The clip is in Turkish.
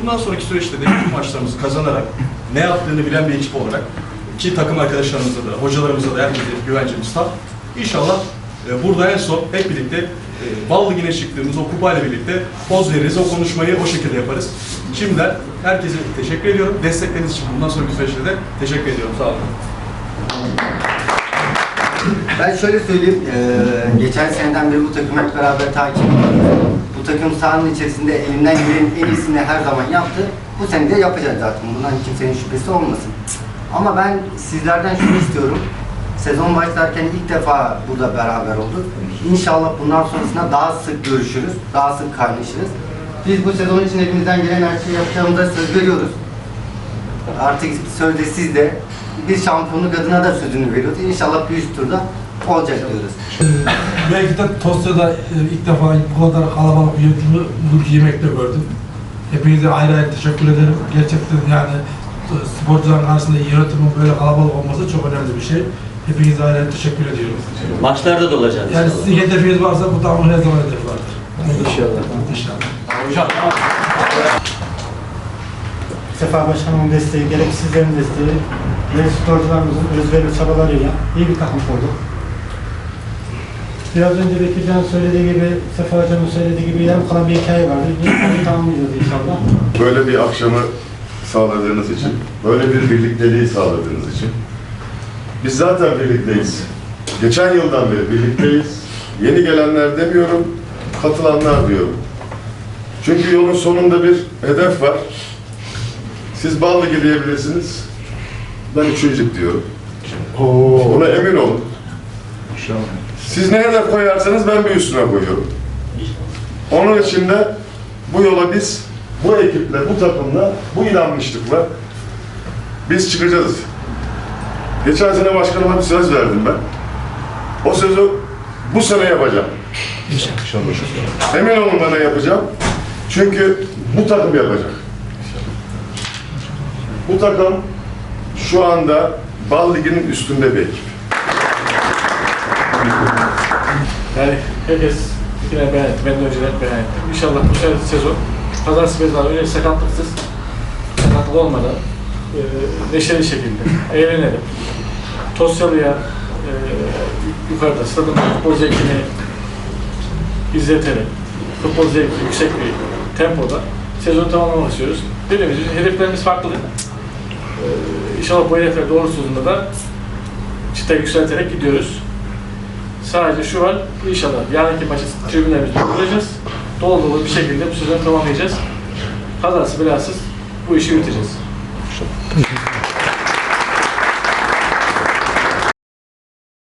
Bundan sonraki süreçte de bütün maçlarımızı kazanarak ne yaptığını bilen bir ekip olarak ki takım arkadaşlarımıza da, hocalarımıza da herkese güvencemiz tam. İnşallah e, burada en son hep birlikte e, Bal Ligi'ne çıktığımız o kupayla birlikte poz veririz, o konuşmayı o şekilde yaparız. Şimdiden herkese teşekkür ediyorum. Destekleriniz için bundan sonraki süreçte de teşekkür ediyorum. Sağ olun. Ben şöyle söyleyeyim, eee, geçen seneden beri bu takımı hep beraber takip ediyoruz. Bu takım sahanın içerisinde elinden gelenin en iyisini her zaman yaptı. Bu sene de yapacak zaten. Bundan kimsenin şüphesi olmasın. Ama ben sizlerden şunu istiyorum. Sezon başlarken ilk defa burada beraber olduk. İnşallah bundan sonrasında daha sık görüşürüz, daha sık kaynaşırız. Biz bu sezon için elimizden gelen her şeyi yapacağımıza söz veriyoruz. Artık sözde siz de bir şampiyonluk adına da sözünü veriyoruz. İnşallah bir üst turda olacak diyoruz. Belki de Tosya'da e, ilk defa bu kadar kalabalık bir yemekte gördüm. Hepinize ayrı ayrı teşekkür ederim. Gerçekten yani e, sporcuların karşısında yönetimin böyle kalabalık olması çok önemli bir şey. Hepinize ayrı ayrı teşekkür ediyorum. Maçlarda da olacak. Yani inşallah. sizin hedefiniz varsa bu takımın her zaman hedefi vardır. İnşallah. İnşallah. Sefa Başkanımın desteği, gerek sizlerin desteği ve sporcularımızın özveri çabalarıyla iyi bir takım kurduk. Biraz önce Bekircan söylediği gibi, Sefa Hocam'ın söylediği gibi yarım kalan bir hikaye vardı. Bunu tamamlayacağız inşallah. böyle bir akşamı sağladığınız için, böyle bir birlikteliği sağladığınız için. Biz zaten birlikteyiz. Geçen yıldan beri birlikteyiz. Yeni gelenler demiyorum, katılanlar diyorum. Çünkü yolun sonunda bir hedef var. Siz bal ligi diyebilirsiniz. Ben üçüncülük diyorum. Buna emin olun. Siz ne hedef koyarsanız ben bir üstüne koyuyorum. Onun için de bu yola biz, bu ekiple, bu takımla, bu inanmışlıkla biz çıkacağız. Geçen sene başkanıma bir söz verdim ben. O sözü bu sene yapacağım. Emin olun bana yapacağım. Çünkü bu takım yapacak. Bu takım şu anda Bal Ligi'nin üstünde bir ekip. Yani herkes yine beğendi. Ben de önceden beğendim. İnşallah bu sene sezon kazası bezalı öyle sakatlıksız, sakatlık olmadan e, neşeli şekilde eğlenelim. Tosyalı'ya e, yukarıda stadın futbol zevkini izleterek, futbol zevki yüksek bir tempoda sezonu tamamlamak istiyoruz. Dediğimiz gibi hedeflerimiz farklı. E, inşallah bu hedefler doğrultusunda da çıta yükselterek gidiyoruz. Sadece şu var, inşallah yarınki maçı tribünlerimizde kuracağız. Dolu dolu bir şekilde bu sezonu tamamlayacağız. Kazası belasız bu işi yürüteceğiz.